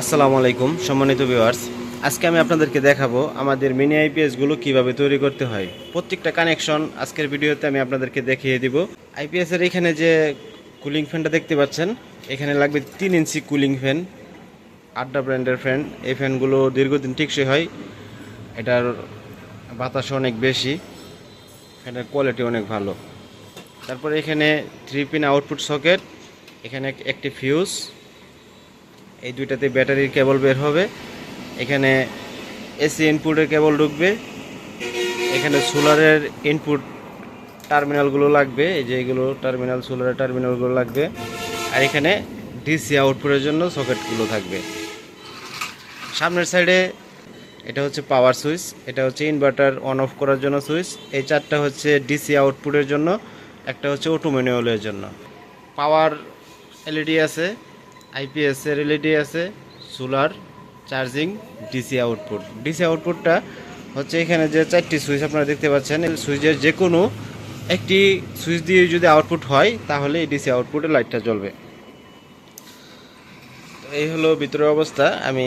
আসসালামু আলাইকুম, সম্মানিত ভিউয়ার্স আজকে আমি আপনাদেরকে দেখাবো আমাদের মিনি আইপিএসগুলো কীভাবে তৈরি করতে হয়। প্রত্যেকটা কানেকশন আজকের ভিডিওতে আমি আপনাদেরকে দেখিয়ে দিব। আইপিএস এর এখানে যে কুলিং ফ্যানটা দেখতে পাচ্ছেন, এখানে লাগবে তিন ইঞ্চি কুলিং ফ্যান আড্ডা ব্র্যান্ডের ফ্যান এই ফ্যানগুলো দীর্ঘদিন টিকসই হয়। এটার বাতাস অনেক বেশি, ফ্যানের কোয়ালিটি অনেক ভালো। তারপর এখানে থ্রি পিন আউটপুট সকেট এখানে একটি ফিউজ এই দুইটাতে ব্যাটারির কেবল বের হবে। এখানে এসি ইনপুটের কেবল ঢুকবে। এখানে সোলারের ইনপুট টার্মিনালগুলো লাগবে। এই যে এগুলো টার্মিনাল, সোলারের টার্মিনালগুলো লাগবে। আর এখানে ডিসি আউটপুটের জন্য সকেটগুলো থাকবে। সামনের সাইডে এটা হচ্ছে পাওয়ার সুইচ। এটা হচ্ছে ইনভার্টার অন অফ করার জন্য সুইচ। এই চারটা হচ্ছে ডিসি আউটপুটের জন্য, একটা হচ্ছে অটো জন্য। পাওয়ার এলইডি আছে। আইপিএস এর এলইডি আছে solar charging DC output. DC আউটপুটটা হচ্ছে এখানে যে চারটি সুইচ আপনারা দেখতে পাচ্ছেন সুইচের যে কোনো একটি সুইচ দিয়ে যদি আউটপুট হয়, তাহলে এই ডিসি আউটপুটে লাইটটা জ্বলবে। এই হলো ভিতরের অবস্থা। আমি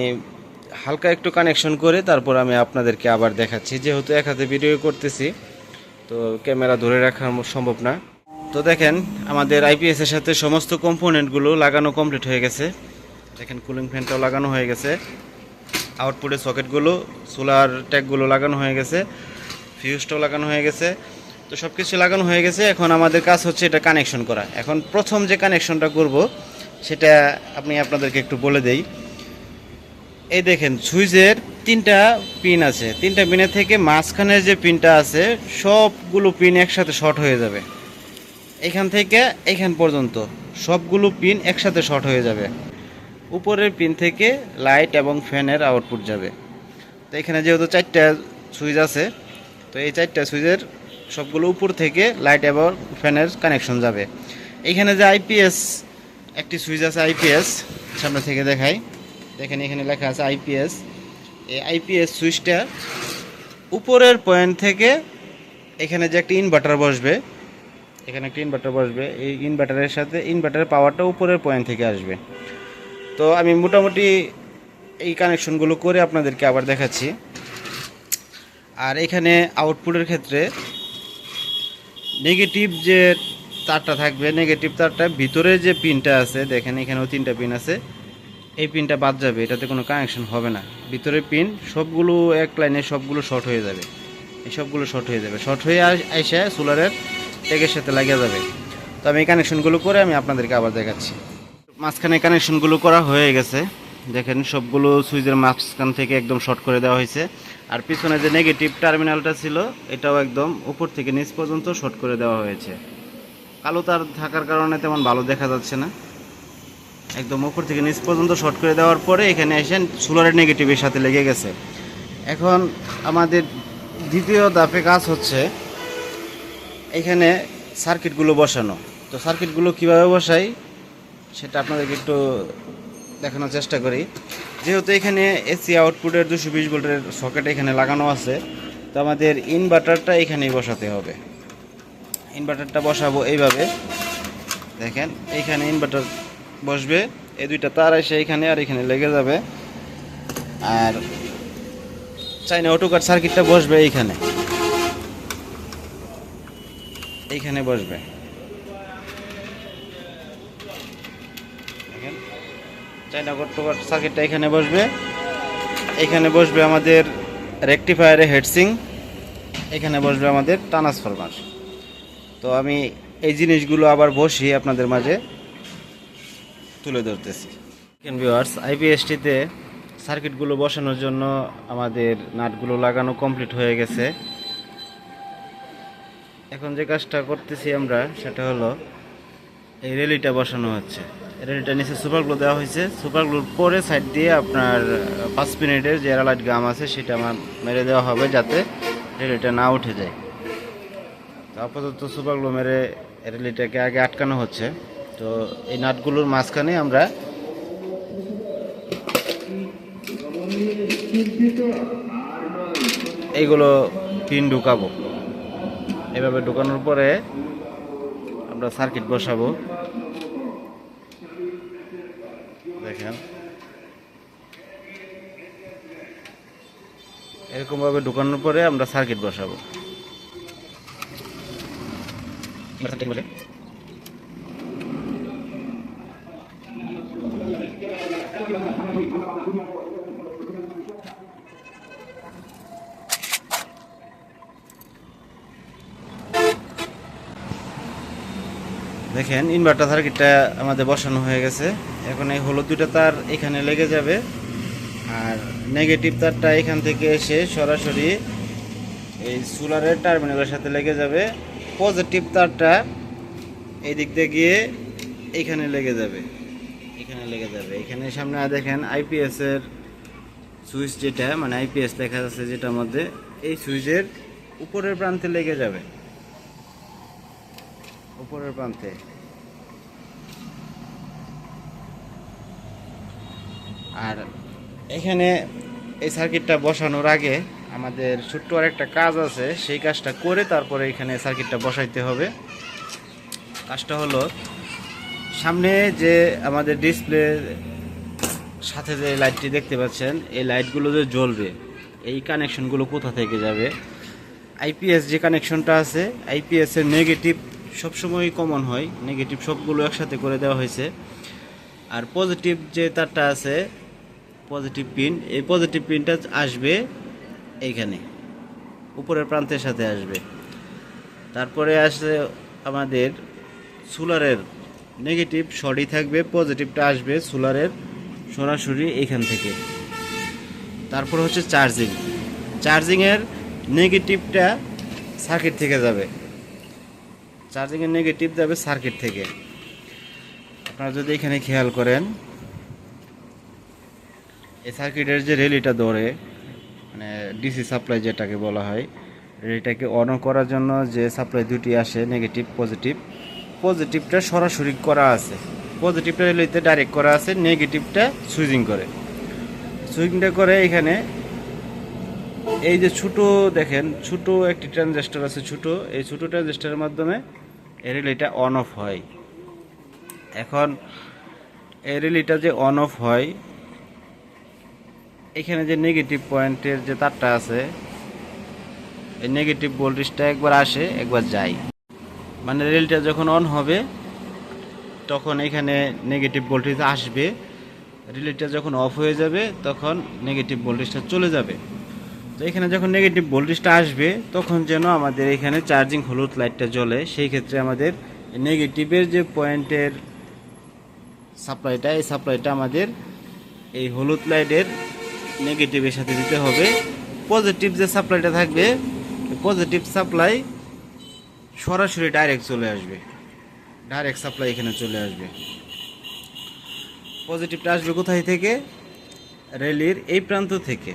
হালকা একটু কানেকশন করে তারপর আমি আপনাদেরকে আবার দেখাচ্ছি। যেহেতু এক হাতে ভিডিও করতেছি, তো ক্যামেরা ধরে রাখা সম্ভব না। তো দেখেন, আমাদের আইপিএস এর সাথে সমস্ত কম্পোনেন্টগুলো লাগানো কমপ্লিট হয়ে গেছে। দেখেন কুলিং ফ্যানটাও লাগানো হয়ে গেছে। আউটপুটের সকেটগুলো সোলার ট্যাগগুলো লাগানো হয়ে গেছে। ফিউজটাও লাগানো হয়ে গেছে। তো সব কিছু লাগানো হয়ে গেছে। এখন আমাদের কাজ হচ্ছে এটা কানেকশন করা। এখন প্রথম যে কানেকশনটা করব, সেটা আপনি আপনাদেরকে একটু বলে দেই। এই দেখেন, সুইচের তিনটা পিন আছে। তিনটা পিনের থেকে মাঝখানের যে পিনটা আছে, সবগুলো পিন একসাথে শর্ট হয়ে যাবে। এখান থেকে এখান পর্যন্ত সবগুলো পিন একসাথে শর্ট হয়ে যাবে। উপরের পিন থেকে লাইট এবং ফ্যানের আউটপুট যাবে। তো এখানে যেহেতু চারটা সুইচ আছে, তো এই চারটা সুইচের সবগুলো উপর থেকে লাইট এবং ফ্যানের কানেকশন যাবে। এখানে যে আইপিএস একটি সুইচ আছে আইপিএস সামনে থেকে দেখাই। দেখেন এখানে লেখা আছে আইপিএস এই আইপিএস সুইচটা উপরের পয়েন্ট থেকে এখানে যে একটা ইনভার্টার বসবে এখানে একটা ইনভার্টার বসবে। এই ইনভার্টারের সাথে ইনভার্টারের পাওয়ারটা উপরের পয়েন্ট থেকে আসবে। তো আমি মোটামুটি এই কানেকশনগুলো করে আপনাদেরকে আবার দেখাচ্ছি। আর এখানে আউটপুটের ক্ষেত্রে নেগেটিভ যে তারটা থাকবে নেগেটিভ তারটা ভিতরে যে পিনটা আছে, দেখেন এখানেও তিনটা পিন আছে। এই পিনটা বাদ যাবে, এটাতে কোনো কানেকশন হবে না। ভিতরে পিন সবগুলো এক লাইনে সবগুলো শর্ট হয়ে যাবে। এই সবগুলো শর্ট হয়ে যাবে। শর্ট হয়ে আস- সোলারের ট্যাগের সাথে লাগিয়ে যাবে। তো আমি এই কানেকশনগুলো করে আমি আপনাদেরকে আবার দেখাচ্ছি। মাঝখানে কানেকশনগুলো করা হয়ে গেছে। দেখেন সবগুলো সুইচের মাঝখান থেকে একদম শর্ট করে দেওয়া হয়েছে। আর পিছনে যে নেগেটিভ টার্মিনালটা ছিল, এটাও একদম উপর থেকে নিচ পর্যন্ত শর্ট করে দেওয়া হয়েছে। কালো তার থাকার কারণে তেমন ভালো দেখা যাচ্ছে না। একদম উপর থেকে নিচ পর্যন্ত শর্ট করে দেওয়ার পরে এখানে এসে সোলারের নেগেটিভের সাথে লেগে গেছে। এখন আমাদের দ্বিতীয় ধাপে কাজ হচ্ছে এখানে সার্কিটগুলো বসানো। তো সার্কিটগুলো কীভাবে বসাই, সেটা আপনাদেরকে একটু দেখানোর চেষ্টা করি। যেহেতু এখানে এসি আউটপুটের দুশো বিশ ভোল্টের সকেট এখানে লাগানো আছে, তো আমাদের ইনভার্টারটা এখানেই বসাতে হবে। ইনভার্টারটা বসাবো এইভাবে। দেখেন, এইখানে ইনভার্টার বসবে, এই দুইটা তার এসে এখানে আর এখানে লেগে যাবে। আর চাইনা অটোকার সার্কিটটা বসবে এইখানে। এইখানে বসবে। চাইনা অটোকার সার্কিটটা এখানে বসবে। এখানে বসবে আমাদের রেকটিফায়ারে হেডসিং এখানে বসবে আমাদের ট্রান্সফরমার তো আমি এই জিনিসগুলো আবার বসি আপনাদের মাঝে তুলে ধরতেছি। ভিউয়ার্স আইপিএসটিতে সার্কিটগুলো বসানোর জন্য আমাদের নাটগুলো লাগানো কমপ্লিট হয়ে গেছে। এখন যে কাজটা করতেছি আমরা, সেটা হলো এই রেলিটা বসানো হচ্ছে। রেলিটা নিচে সুপার গ্লু দেওয়া হয়েছে। সুপার গ্লুর পরে সাইড দিয়ে আপনার পাঁচ মিনিটের যে এরালাইট গাম আছে, সেটা আমার মেরে দেওয়া হবে যাতে রেলিটা না উঠে যায়। তো আপাতত সুপার গ্লু মেরে রেলিটাকে আগে আটকানো হচ্ছে। তো এই নাটগুলোর মাঝখানে আমরা এইগুলো পিন ঢুকাবো। এভাবে ঢুকানোর পরে আমরা সার্কিট বসাবো। দেখেন। এরকমভাবে ঢুকানোর পরে আমরা সার্কিট বসাবো। বলে দেখেন ইনভার্টার সার্কিটটা আমাদের বসানো হয়ে গেছে। এখন এই হলুদ দুটো তার এখানে লেগে যাবে। আর নেগেটিভ তারটা এখান থেকে এসে সরাসরি এই সোলারের টার্মিনালের সাথে লেগে যাবে। পজিটিভ তারটা এই দিক দিয়ে গিয়ে এখানে লেগে যাবে। এখানে লেগে যাবে। এখানে সামনে দেখেন আইপিএসের সুইচ যেটা মানে আইপিএস দেখা যাচ্ছে যেটার মধ্যে, এই সুইচের উপরের প্রান্তে লেগে যাবে। উপরের প্রান্তে। আর এখানে এই সার্কিটটা বসানোর আগে আমাদের ছোট্ট আর একটা কাজ আছে, সেই কাজটা করে তারপরে এখানে সার্কিটটা বসাইতে হবে। কাজটা হলো, সামনে যে আমাদের ডিসপ্লে সাথে যে লাইটটি দেখতে পাচ্ছেন, এই লাইটগুলো যে জ্বলবে, এই কানেকশনগুলো কোথা থেকে যাবে? আইপিএস যে কানেকশনটা আছে আইপিএসের নেগেটিভ সবসময় কমন হয় নেগেটিভ সবগুলো একসাথে করে দেওয়া হয়েছে। আর পজিটিভ যে তারটা আছে পজিটিভ পিন এই পজিটিভ পিনটা আসবে এইখানে, উপরের প্রান্তের সাথে আসবে। তারপরে আসে আমাদের সোলারের নেগেটিভ শর্টই থাকবে পজিটিভটা আসবে সোলারের সরাসরি এইখান থেকে। তারপর হচ্ছে চার্জিং চার্জিংয়ের নেগেটিভটা সার্কিট থেকে যাবে। চার্জিংয়ের নেগেটিভ যাবে সার্কিট থেকে। আপনারা যদি এখানে খেয়াল করেন এই সার্কিটের যে রেলিটা ধরে মানে ডিসি সাপ্লাই যেটাকে বলা হয় রেলিটাকে অন করার জন্য যে সাপ্লাই দুটি আসে নেগেটিভ পজিটিভ পজিটিভটা সরাসরি করা আছে। পজিটিভটা রেলিতে ডাইরেক্ট করা আছে নেগেটিভটা সুইচিং করে। সুইচিংটা করে এখানে এই যে ছোট, দেখেন, ছোট একটি ট্রানজিস্টর আছে ছোট, এই ছোট ট্রানজিস্টরের মাধ্যমে এই রিলেটা অন অফ হয়। এখন এই রিলেটা যে অন অফ হয় এখানে যে নেগেটিভ পয়েন্টের যে তারটা আছে, এই নেগেটিভ ভোল্টেজটা একবার আসে, একবার যায়। মানে রেলটা যখন অন হবে, তখন এখানে নেগেটিভ ভোল্টেজ আসবে। রিলেটা যখন অফ হয়ে যাবে, তখন নেগেটিভ ভোল্টেজটা চলে যাবে। তো এখানে যখন নেগেটিভ ভোল্টেজটা আসবে, তখন যেন আমাদের এখানে চার্জিং হলুদ লাইটটা জ্বলে। সেই ক্ষেত্রে আমাদের নেগেটিভের যে পয়েন্টের সাপ্লাইটা এই সাপ্লাইটা আমাদের এই হলুদ লাইটের নেগেটিভের সাথে দিতে হবে। পজিটিভ যে সাপ্লাইটা থাকবে পজিটিভ সাপ্লাই সরাসরি ডাইরেক্ট চলে আসবে। ডাইরেক্ট সাপ্লাই এখানে চলে আসবে। পজিটিভটা আসবে কোথায় থেকে? রেলির এই প্রান্ত থেকে।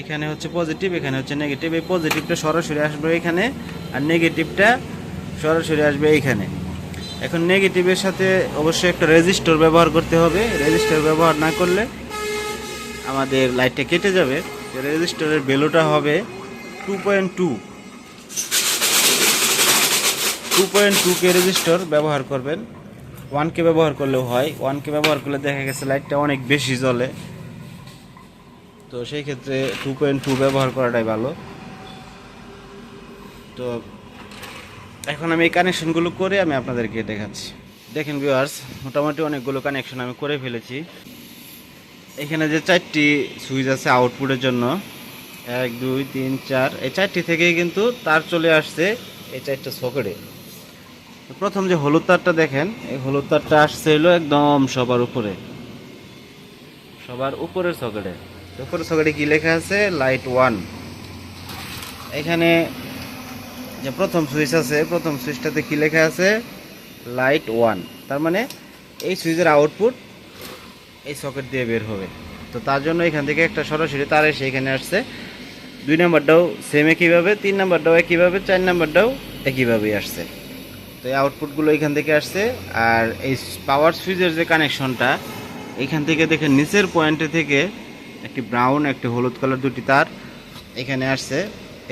এখানে হচ্ছে পজিটিভ এখানে হচ্ছে নেগেটিভ এই পজিটিভটা সরাসরি আসবে এখানে আর নেগেটিভটা সরাসরি আসবে এইখানে। এখন নেগেটিভের সাথে অবশ্যই একটা রেজিস্টর ব্যবহার করতে হবে। রেজিস্টর ব্যবহার না করলে আমাদের লাইটটা কেটে যাবে। রেজিস্টরের ভ্যালুটা হবে two point two two point two K resistor ব্যবহার করবেন। ওয়ান কে ব্যবহার করলেও হয়। ওয়ান কে ব্যবহার করলে দেখা গেছে লাইটটা অনেক বেশি জ্বলে। তো সেই ক্ষেত্রে টু পয়েন্ট টু ব্যবহার করাটাই ভালো। তো এখন আমি এই কানেকশনগুলো করে আমি আপনাদেরকে দেখাচ্ছি। দেখেন ভিউয়ার্স মোটামুটি অনেকগুলো কানেকশন আমি করে ফেলেছি। এখানে যে চারটি সুইচ আছে আউটপুটের জন্য, এক, দুই, তিন, চার, এই চারটি থেকেই কিন্তু তার চলে আসছে এই চারটা সকেটে প্রথম যে হলুদ তারটা দেখেন, এই হলুদ তারটা আসছে হলো একদম সবার উপরে। সবার উপরের সকেটে উপরের সকেটে কি লেখা আছে? লাইট ওয়ান এখানে যে প্রথম সুইচ আছে, প্রথম সুইচটাতে কি লেখা আছে? লাইট ওয়ান তার মানে এই সুইচের আউটপুট এই সকেট দিয়ে বের হবে। তো তার জন্য এখান থেকে একটা সরাসরি তার এসে এখানে আসছে। দুই নাম্বারটাও সেম একইভাবে তিন নাম্বারটাও একইভাবে চার নাম্বারটাও একইভাবেই আসছে। তো এই আউটপুটগুলো এখান থেকে আসছে, আর এই পাওয়ার সুইচের যে কানেকশনটা এখান থেকে দেখে নিচের পয়েন্টে থেকে একটি ব্রাউন একটি হলুদ কালার দুটি তার এখানে আসছে।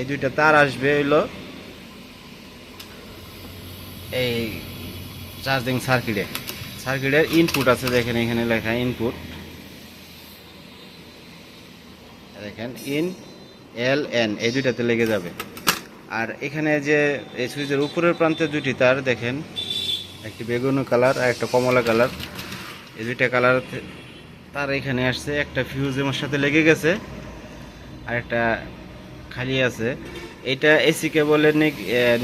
এই দুইটা তার আসবে হইল এই চার্জিং সার্কিটে সার্কিটের ইনপুট আছে, দেখেন এখানে লেখা ইনপুট দেখেন ইন এল এন এই দুইটাতে লেগে যাবে। আর এখানে যে এই সুইচের উপরের প্রান্তে দুটি তার, দেখেন, একটি বেগুনি কালার আর একটা কমলা কালার। এই দুইটা কালার তার এখানে আসছে, একটা ফিউজ আমার সাথে লেগে গেছে, আর একটা খালি আছে। এটা এসি কেবলের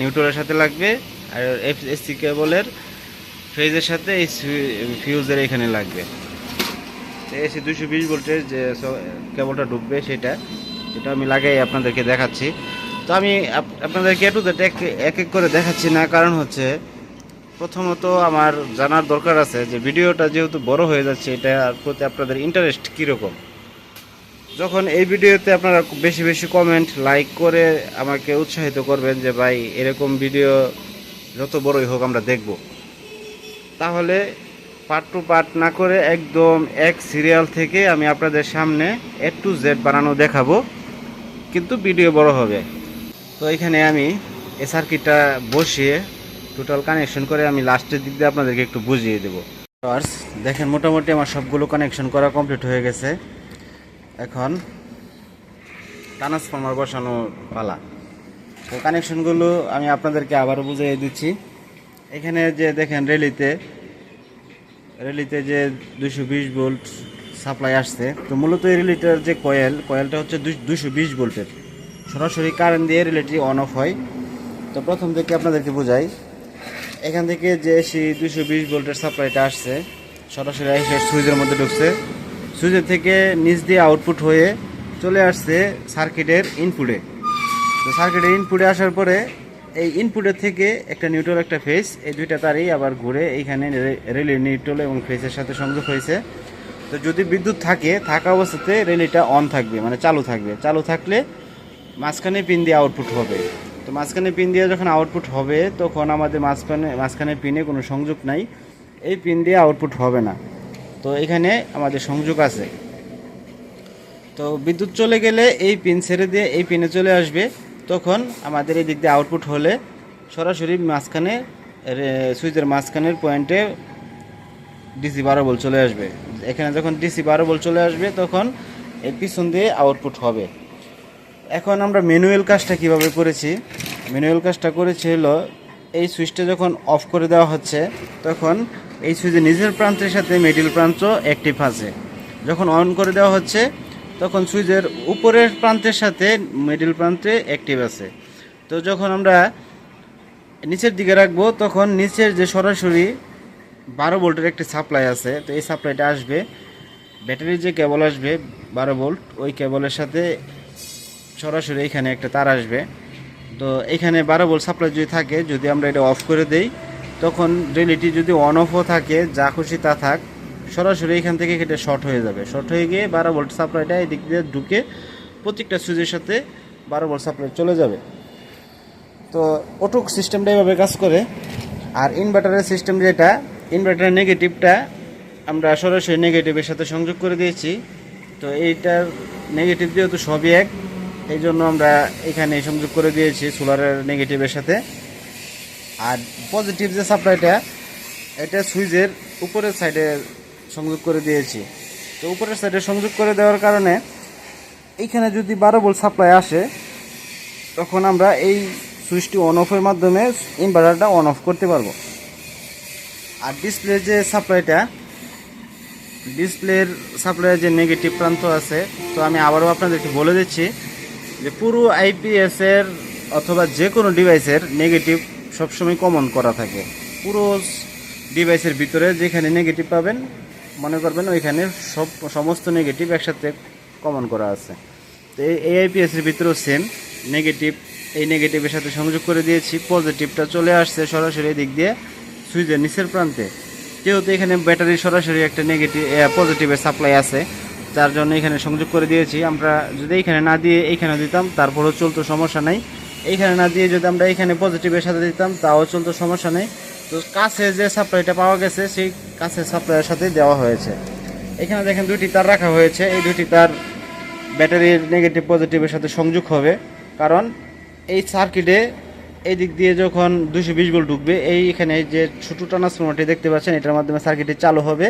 নিউট্রালের সাথে লাগবে, আর এসি কেবলের ফেজের সাথে এই ফিউজের এখানে লাগবে। এসি দুশো বিশ ভোল্টের যে কেবলটা ঢুকবে সেটা সেটা আমি লাগাই আপনাদেরকে দেখাচ্ছি। তো আমি আপ- আপনাদেরকে একটু এক এক এক করে দেখাচ্ছি না, কারণ হচ্ছে প্রথমত আমার জানার দরকার আছে যে ভিডিওটা যেহেতু বড় হয়ে যাচ্ছে, এটার প্রতি আপনাদের ইন্টারেস্ট কীরকম? যখন এই ভিডিওতে আপনারা বেশি বেশি কমেন্ট লাইক করে আমাকে উৎসাহিত করবেন যে, ভাই, এরকম ভিডিও যত বড়ই হোক আমরা দেখব। তাহলে পার্ট টু পার্ট না করে একদম এক সিরিয়াল থেকে আমি আপনাদের সামনে এ টু জেড বানানো দেখাবো। কিন্তু ভিডিও বড় হবে। তো এখানে আমি এই সার্কিটটা বসিয়ে টোটাল কানেকশন করে আমি লাস্টের দিক দিয়ে আপনাদেরকে একটু বুঝিয়ে দেবো। Viewers, দেখেন মোটামুটি আমার সবগুলো কানেকশন করা কমপ্লিট হয়ে গেছে। এখন ট্রান্সফর্মার বসানো পালা। তো কানেকশনগুলো আমি আপনাদেরকে আবারও বুঝিয়ে দিচ্ছি। এখানে যে দেখেন রেলিতে রেলিতে যে দুশো বিশ ভোল্ট সাপ্লাই আসছে, তো মূলত এই রিলেটার যে কয়েল কয়েলটা হচ্ছে দুশো বিশ ভোল্টের। সরাসরি কারেন্ট দিয়ে রিলেটি অন অফ হয়। তো প্রথম থেকে আপনাদেরকে বোঝাই, এখান থেকে যে সেই দুশো বিশ ভোল্টের সাপ্লাইটা আসছে, সরাসরি এসে সুইচের মধ্যে ঢুকছে। সুইচের থেকে নিচ দিয়ে আউটপুট হয়ে চলে আসছে সার্কিটের ইনপুটে তো সার্কিটের ইনপুটে আসার পরে এই ইনপুটের থেকে একটা নিউট্রাল একটা ফেস এই দুইটা তারই আবার ঘুরে এইখানে রেলি নিউট্রাল এবং ফেসের সাথে সংযোগ হয়েছে। তো যদি বিদ্যুৎ থাকে, থাকা অবস্থাতে রেলিটা অন থাকবে মানে চালু থাকবে। চালু থাকলে মাঝখানে পিন দিয়ে আউটপুট হবে। তো মাঝখানে পিন দিয়ে যখন আউটপুট হবে, তখন আমাদের মাঝখানে মাঝখানে পিনে কোনো সংযোগ নাই। এই পিন দিয়ে আউটপুট হবে না। তো এখানে আমাদের সংযোগ আছে। তো বিদ্যুৎ চলে গেলে এই পিন ছেড়ে দিয়ে এই পিনে চলে আসবে। তখন আমাদের এই দিক দিয়ে আউটপুট হলে সরাসরি মাঝখানে সুইচের মাঝখানের পয়েন্টে ডিসি বারো বল চলে আসবে। এখানে যখন ডিসি বারো বল চলে আসবে, তখন এর পিছন দিয়ে আউটপুট হবে। এখন আমরা ম্যানুয়াল কাজটা কীভাবে করেছি? ম্যানুয়াল কাজটা করেছি হলো, এই সুইচটা যখন অফ করে দেওয়া হচ্ছে, তখন এই সুইচের নিজের প্রান্তের সাথে মিডিল প্রান্ত অ্যাক্টিভ আছে। যখন অন করে দেওয়া হচ্ছে তখন সুইচের উপরের প্রান্তের সাথে মিডিল প্রান্তে অ্যাক্টিভ আছে। তো যখন আমরা নিচের দিকে রাখব, তখন নিচের যে সরাসরি বারো ভোল্টের একটি সাপ্লাই আছে, তো এই সাপ্লাইটা আসবে। ব্যাটারির যে কেবল আসবে, বারো ভোল্ট, ওই কেবলের সাথে সরাসরি এখানে একটা তার আসবে। তো এখানে বারো ভোল্ট সাপ্লাই যদি থাকে, যদি আমরা এটা অফ করে দেই, তখন রিলেটি যদি অন অফও থাকে, যা খুশি তা থাক সরাসরি এখান থেকে এটা শর্ট হয়ে যাবে। শর্ট হয়ে গিয়ে বারো ভোল্ট সাপ্লাইটা এদিক দিয়ে ঢুকে প্রত্যেকটা সুইচের সাথে বারো ভোল্ট সাপ্লাই চলে যাবে। তো অটুক সিস্টেমটা এভাবে কাজ করে। আর ইনভার্টারের সিস্টেম যেটা ইনভার্টারের নেগেটিভটা আমরা সরাসরি নেগেটিভের সাথে সংযোগ করে দিয়েছি। তো এইটার নেগেটিভ যেহেতু সবই এক, এই জন্য আমরা এখানে সংযোগ করে দিয়েছি সোলারের নেগেটিভের সাথে। আর পজিটিভ যে সাপ্লাইটা এটা সুইচের উপরের সাইডে সংযোগ করে দিয়েছি। তো উপরের সাইডে সংযোগ করে দেওয়ার কারণে এইখানে যদি বারো ভোল্ট সাপ্লাই আসে, তখন আমরা এই সুইচটি অন অফের মাধ্যমে ইনভার্টারটা অন অফ করতে পারব। আর ডিসপ্লে যে সাপ্লাইটা ডিসপ্লের সাপ্লাইয়ের যে নেগেটিভ প্রান্ত আছে, তো আমি আবারও আপনাদেরকে বলে দিচ্ছি যে পুরো আইপিএস এর অথবা যে কোনো ডিভাইসের নেগেটিভ সবসময় কমন করা থাকে। পুরো ডিভাইসের ভিতরে যেখানে নেগেটিভ পাবেন মনে করবেন ওইখানে সব, সমস্ত নেগেটিভ একসাথে কমন করা আছে। তো এই এআইপিএস এর ভিতরেও সেম নেগেটিভ এই নেগেটিভের সাথে সংযোগ করে দিয়েছি পজিটিভটা চলে আসছে সরাসরি এই দিক দিয়ে সুইচের নিচের প্রান্তে। যেহেতু এখানে ব্যাটারি সরাসরি একটা নেগেটিভ পজিটিভের সাপ্লাই আছে, যার জন্য এখানে সংযোগ করে দিয়েছি। আমরা যদি এইখানে না দিয়ে এইখানে দিতাম, তারপরেও চলতো সমস্যা নাই। এইখানে না দিয়ে যদি আমরা এইখানে পজিটিভের সাথে দিতাম, তাও চলতো সমস্যা নেই। তো কাছে যে সাপ্লাইটা পাওয়া গেছে, সেই কাছের সাপ্লাইয়ের সাথে দেওয়া হয়েছে। এখানে দেখেন দুটি তার রাখা হয়েছে। এই দুটি তার ব্যাটারির নেগেটিভ, পজিটিভের সাথে সংযোগ হবে। কারণ এই সার্কিটে এই দিক দিয়ে যখন দুশো বিশ ভোল্ট ঢুকবে, এই এখানে যে ছোটো ট্রান্সফর্মারটি দেখতে পাচ্ছেন, এটার মাধ্যমে সার্কিটটি চালু হবে।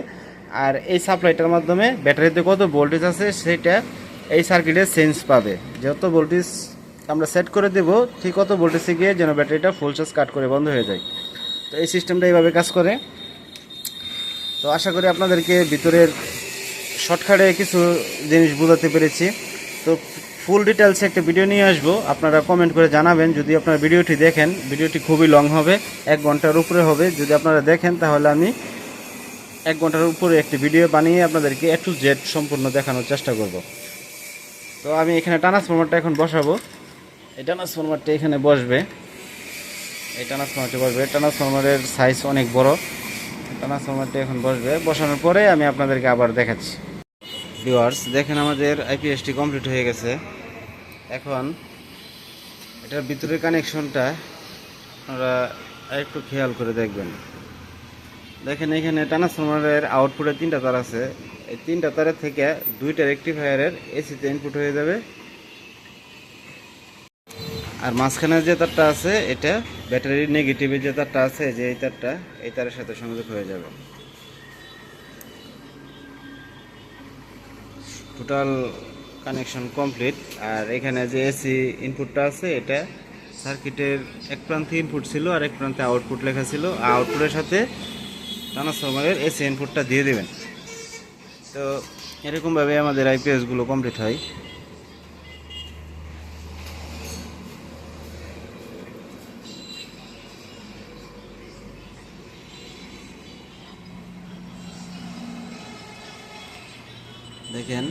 আর এই সাপ্লাইটার মাধ্যমে ব্যাটারিতে কত ভোল্টেজ আছে, সেটা এই সার্কিটে সেন্স পাবে। যত ভোল্টেজ আমরা সেট করে দেব, ঠিক কত ভোল্টেজে গিয়ে যেন ব্যাটারিটা ফুল চার্জ কাট করে বন্ধ হয়ে যায়। তো এই সিস্টেমটা এইভাবে কাজ করে। তো আশা করি আপনাদেরকে ভিতরের শর্টকাটে কিছু জিনিস বোঝাতে পেরেছি। তো ফুল ডিটেলসে একটা ভিডিও নিয়ে আসব। আপনারা কমেন্ট করে জানাবেন। যদি আপনারা ভিডিওটি দেখেন ভিডিওটি খুবই লং হবে, এক ঘণ্টার উপরে হবে। যদি আপনারা দেখেন, তাহলে আমি এক ঘণ্টার উপরে একটি ভিডিও বানিয়ে আপনাদেরকে এ টু জেড সম্পূর্ণ দেখানোর চেষ্টা করব। তো আমি এখানে ট্রান্সফরমারটা এখন বসাবো। এই ট্রান্সফরমারটা এখানে বসবে। এই ট্রান্সফরমারটি বসবে। ট্রান্সফরমারের সাইজ অনেক বড়। ট্রান্সফরমারটি এখন বসবে। বসানোর পরে আমি আপনাদেরকে আবার দেখাচ্ছি। ভিউয়ার্স দেখেন আমাদের আইপিএসটি কমপ্লিট হয়ে গেছে। এখন এটার ভিতরের কানেকশনটা আপনারা একটু খেয়াল করে দেখবেন। দেখেন এখানে ট্রান্সফরমারের আউটপুটে তিনটা তার আছে। এই তিনটা তারের থেকে দুইটা রেকটিফায়ারের এসিতে ইনপুট হয়ে যাবে। আর মাঝখানে যে তারটা আছে, এটা ব্যাটারির নেগেটিভের যে তারটা আছে, যে এই তারটা, এই তারের সাথে সংযোগ হয়ে যাবে। টোটাল কানেকশন কমপ্লিট আর এখানে যে এসি ইনপুটটা আছে, এটা সার্কিটের এক প্রান্তে ইনপুট ছিল আর এক প্রান্তে আউটপুট লেখা ছিল। আউটপুটের সাথে ট্রান্সফরমারের এসি ইনপুটটা দিয়ে দেবেন। তো এরকমভাবে আমাদের আইপিএসগুলো কমপ্লিট হয়। দেখেন।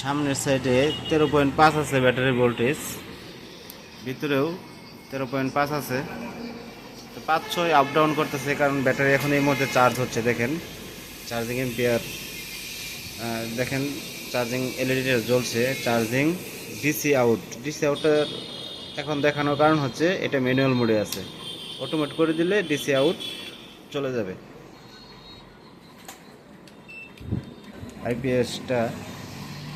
সামনের সাইডে তেরো পয়েন্ট পাঁচ আছে ব্যাটারি ভোল্টেজ ভিতরেও তেরো পয়েন্ট পাঁচ আছে। তো পাঁচ ছয় আপ ডাউন করতেছে, কারণ ব্যাটারি এখন এই মুহূর্তে চার্জ হচ্ছে, দেখেন। চার্জিং এম্পিয়ার দেখেন চার্জিং এলইডিটা জ্বলছে চার্জিং ডিসি আউট ডিসি আউটের এখন দেখানোর কারণ হচ্ছে, এটা ম্যানুয়াল মোডে আছে। অটোমেট করে দিলে ডিসি আউট চলে যাবে। আইপিএসটা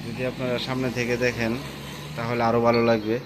যদি আপনারা সামনে থেকে দেখেন তাহলে আরও ভালো লাগবে।